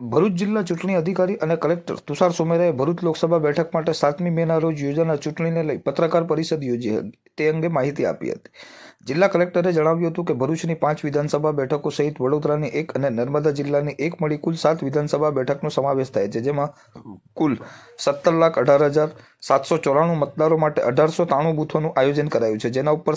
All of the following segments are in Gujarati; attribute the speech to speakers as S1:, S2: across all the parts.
S1: ભરૂચ જિલ્લા ચૂંટણી અધિકારી અને કલેક્ટર તુષાર સુમેરાએ ભરૂચ લોકસભા બેઠક માટે સાતમી મેના રોજ યોજાનાર ચૂંટણીને લઈ પત્રકાર પરિષદ યોજી હતી. તે અંગે માહિતી આપી હતી. જિલ્લા કલેક્ટરે જણાવ્યું હતું કે ભરૂચની પાંચ વિધાનસભા બેઠકો સહિત વડોદરાની એક અને નર્મદા જિલ્લાની એક મળી કુલ સાત વિધાનસભા બેઠકનો સમાવેશ થાય છે, જેમાં કુલ સત્તર લાખ અઢાર હજાર સાતસો ચોરાણું મતદારો માટે અઢારસો ત્રાણું બૂથોનું આયોજન કરાયું છે, જેના ઉપર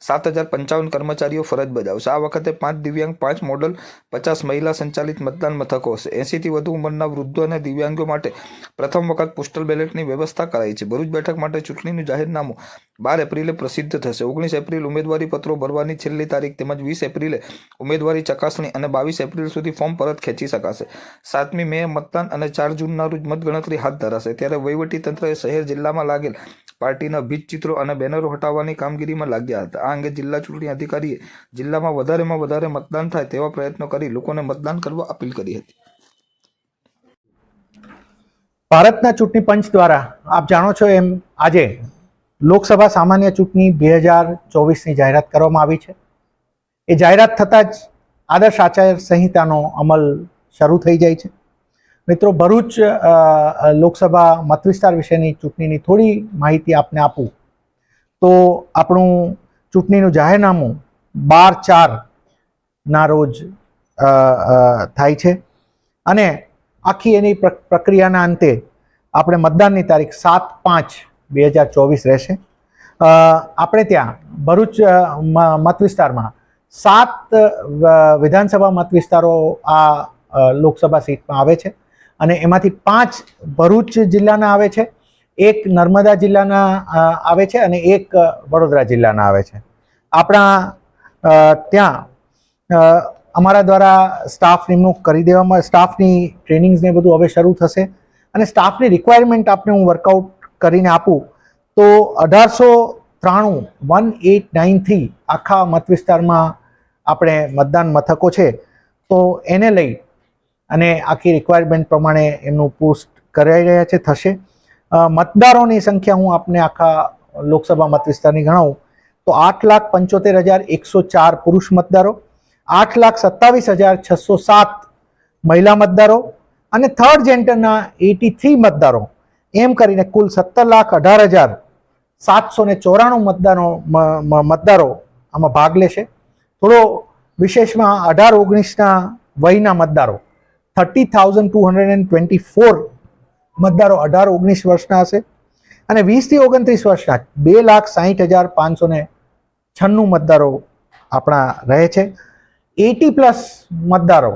S1: સાત હજાર પંચાવન કર્મચારીઓ ફરજ બજાવશે. આ વખતે પાંચ દિવ્યાંગ, પાંચ મોડલ, પચાસ મહિલા સંચાલિત મતદાન મથકો હશે. એંસીથી વધુ ઉંમરના વૃદ્ધો અને દિવ્યાંગો માટે પ્રથમ વખત પોસ્ટલ બેલેટની વ્યવસ્થા કરાઈ છે. ભરૂચ બેઠક માટે ચૂંટણીનું જાહેરનામું બાર એપ્રિલે પ્રસિદ્ધ થશે. ઓગણીસ એપ્રિલ ઉમેદવારી પત્રો ભરવાની છેલ્લી તારીખ તેમજ વીસ એપ્રિલે ઉમેદવારી ચકાસણી અને બાવીસ એપ્રિલ સુધી ફોર્મ પરત ખેંચી શકાશે. સાતમી મે મતદાન અને ચાર જૂનના રોજ મતગણતરી હાથ ધરાશે. ત્યારે વહીવટીતંત્રએ શહેર જિલ્લામાં લાગેલ પાર્ટીના ભીતચિત્રો અને બેનરો હટાવવાની કામગીરીમાં લાગ્યા હતા. આ અંગે જિલ્લા ચૂંટણી અધિકારીએ જિલ્લામાં વધારેમાં વધારે મતદાન થાય તેવા પ્રયત્નો કરી લોકોને મતદાન કરવા અપીલ કરી હતી.
S2: ભારતના ચૂંટણી પંચ દ્વારા આપ જાણો છો એમ આજે લોકસભા સામાન્ય ચૂંટણી બે હજાર ચોવીસની જાહેરાત કરવામાં આવી છે. એ જાહેરાત થતાં જ આદર્શ આચાર સંહિતાનો અમલ શરૂ થઈ જાય છે. મિત્રો ભરૂચ લોકસભા મતવિસ્તાર વિશેની ચૂંટણીની થોડી માહિતી આપને આપું. તો આપણું ચૂંટણીનું જાહેરનામું બાર ચારના રોજ અ, અ, થાય છે. અને આખી એની પ્ર- પ્રક્રિયાના અંતે આપણે મતદાનની તારીખ સાત પાંચ બે હજાર ચોવીસ રહેશે. આપણે ત્યાં ભરૂચ મત વિસ્તારમાં સાત વિધાનસભા મત વિસ્તારો આ લોકસભા સીટમાં આવે છે. અને એમાંથી પાંચ ભરૂચ જિલ્લાના આવે છે, એક નર્મદા જિલ્લાના આવે છે અને એક વડોદરા જિલ્લાના આવે છે. આપણા ત્યાં અમારા દ્વારા સ્ટાફ નિમણૂક કરી દેવામાં સ્ટાફની ટ્રેનિંગ્સને બધું હવે શરૂ થશે અને સ્ટાફની રિક્વાયરમેન્ટ આપને હું વર્કઆઉટ કરીને આપું, તો અઢારસો ત્રાણું, વન એટ નાઇન થ્રી આખા મત વિસ્તારમાં આપણે મતદાન મથકો છે. તો એને લઈ અને આખી રિક્વાયરમેન્ટ પ્રમાણે એમનું પોસ્ટ કરાઈ રહ્યા છે, થશે. મતદારોની સંખ્યા હું આપને આખા લોકસભા મત વિસ્તારની ગણાવું. તો આઠ લાખ પંચોતેર હજાર એકસો ચાર પુરુષ મતદારો, આઠ લાખ સત્તાવીસ હજાર છસો સાત મહિલા મતદારો અને થર્ડ જેન્ડરના એટી થ્રી મતદારો. એમ કરીને કુલ સત્તર લાખ અઢાર હજાર સાતસો ને ચોરાણું મતદારો મતદારો આમાં ભાગ લેશે. થોડો વિશેષમાં અઢાર ઓગણીસના વયના મતદારો. Thirty thousand two hundred and twenty four મતદારો અઢાર, ઓગણીસ વર્ષના હશે. અને વીસથી ઓગણત્રીસ વર્ષના બે લાખ સાહીઠ હજાર પાંચસો ને છન્નું મતદારો આપણા રહે છે. એટી પ્લસ મતદારો,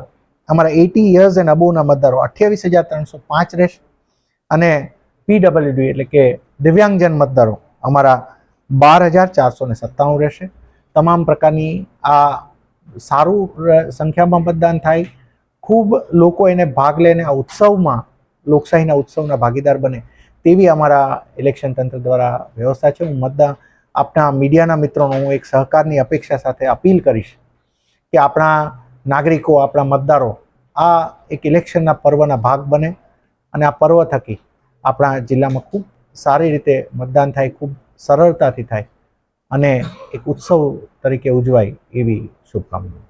S2: અમારા એટી યર્સ એન્ડ અબોવના મતદારો અઠ્યાવીસ હજાર ત્રણસો પાંચ રહેશે. અને પીડબલ્યુડી એટલે કે દિવ્યાંગજન મતદારો અમારા બાર હજાર ચારસો ને સત્તાણું રહેશે. તમામ પ્રકારની આ સારું સંખ્યામાં મતદાન થાય. ખૂબ લોકો એને ભાગ લઈને આ ઉત્સવમાં, લોકશાહીના ઉત્સવના ભાગીદાર બને તેવી અમારા ઇલેક્શન તંત્ર દ્વારા વ્યવસ્થા છે. હું મતદાન આપણા મીડિયાના મિત્રોનો હું એક સહકારની અપેક્ષા સાથે અપીલ કરીશ કે આપણા નાગરિકો, આપણા મતદારો આ એક ઇલેક્શનના પર્વના ભાગ બને અને આ પર્વ થકી આપણા જિલ્લામાં ખૂબ સારી રીતે મતદાન થાય, ખૂબ સરળતાથી થાય અને એક ઉત્સવ તરીકે ઉજવાય એવી શુભકામના